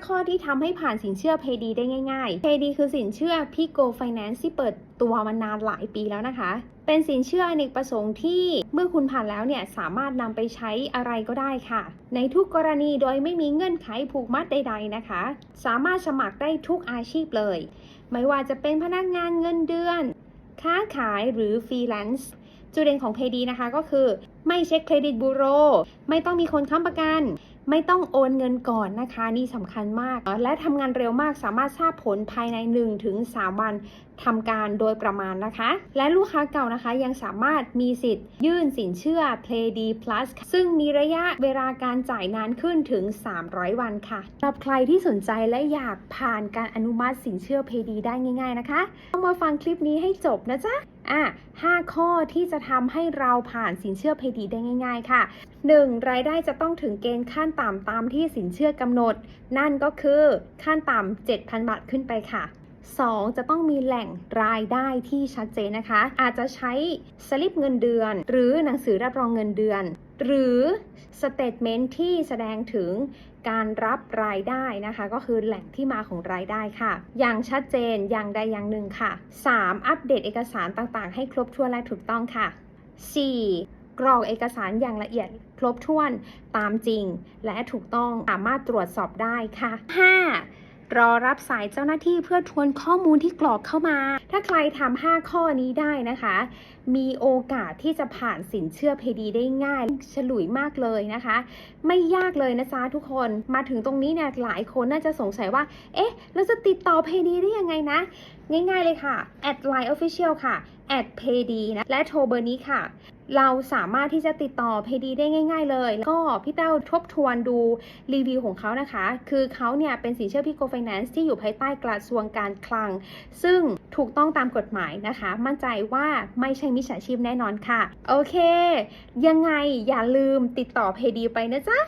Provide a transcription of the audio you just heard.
5 ข้อที่ทำให้ผ่านสินเชื่อเพดีได้ง่ายๆเพดีคือสินเชื่อพี่โกไฟแนนซ์ที่เปิดตัวมานานหลายปีแล้วนะคะ เป็นสินเชื่ออเนกประสงค์ที่เมื่อคุณผ่านแล้วเนี่ยสามารถนำไปใช้อะไรก็ได้ค่ะ ในทุกกรณีโดยไม่มีเงื่อนไขผูกมัดใด ๆนะคะ สามารถสมัครได้ทุกอาชีพเลย ไม่ว่าจะเป็นพนักงานเงินเดือน ค้าขายหรือฟรีแลนซ์จุดเด่นของเพดีนะคะก็คือ ไม่เช็คเครดิตบูโร ไม่ต้องมีคนค้ำประกัน ไม่ต้องโอนเงินก่อนนะคะ นี่สำคัญมาก และทำงานเร็วมากสามารถทราบผลภายใน 1-3 วันทำการโดยประมาณนะคะ และลูกค้าเก่านะคะยังสามารถมีสิทธิ์ ยื่นสินเชื่อ Play D Plus ซึ่งมีระยะเวลาการจ่ายนานขึ้นถึง 300 วันค่ะสำหรับใครที่สนใจและอยากผ่านการอนุมัติสินเชื่อ Play D ได้ง่าย ๆนะคะ ต้องมาฟังคลิปนี้ให้จบนะจ๊ะ อะ5ข้อที่จะทำให้เราผ่านสินเชื่อเพดีได้ง่าย ๆ ค่ะ 1. รายได้จะต้องถึงเกณฑ์ขั้นต่ำตามที่สินเชื่อกำหนด นั่นก็คือขั้นต่ำ7,000 บาทขึ้นไปค่ะ 2. จะต้องมีแหล่งรายได้ที่ชัดเจนนะคะ อาจจะใช้สลิปเงินเดือน หรือหนังสือรับรองเงินเดือน หรือสเตทเมนต์ที่แสดงถึงการรับรายได้นะคะ ก็คือแหล่งที่มาของรายได้ค่ะ อย่างชัดเจนอย่างใดอย่างหนึ่งค่ะ 3. อัปเดตเอกสารต่างๆ ให้ครบถ้วนและถูกต้องค่ะ 4. กรอกเอกสารอย่างละเอียดครบถ้วนตามจริง และถูกต้องสามารถตรวจสอบได้ค่ะ 5. รอรับสายเจ้าหน้าที่เพื่อทวนข้อมูลที่กรอกเข้ามา ถ้าใครทำ5ข้อนี้ได้นะคะ มีโอกาสที่จะผ่านสินเชื่อเพดีได้ง่ายฉลุยมากเลยนะคะ ไม่ยากเลยนะจ๊ะทุกคน มาถึงตรงนี้เนี่ยหลายคนน่าจะสงสัยว่า เอ๊ะ เราจะติดต่อเพดีได้ยังไงนะ ง่ายๆเลยค่ะ แอดไลน์ Official ค่ะแอดเพดีนะ และโทรเบอร์นี้ค่ะ เราสามารถที่จะติดต่อเพดีได้ง่าย ๆ เลยก็พี่เต้าทบทวนดูรีวิวของเขานะคะ คือเขาเนี่ยเป็นสินเชื่อพิโกไฟแนนซ์ที่อยู่ภายใต้กระทรวงการคลัง ซึ่งถูกต้องตามกฎหมายนะคะ มั่นใจว่าไม่ใช่มิจฉาชีพแน่นอนค่ะ โอเค ยังไงอย่าลืมติดต่อเพดีไปนะจ๊ะ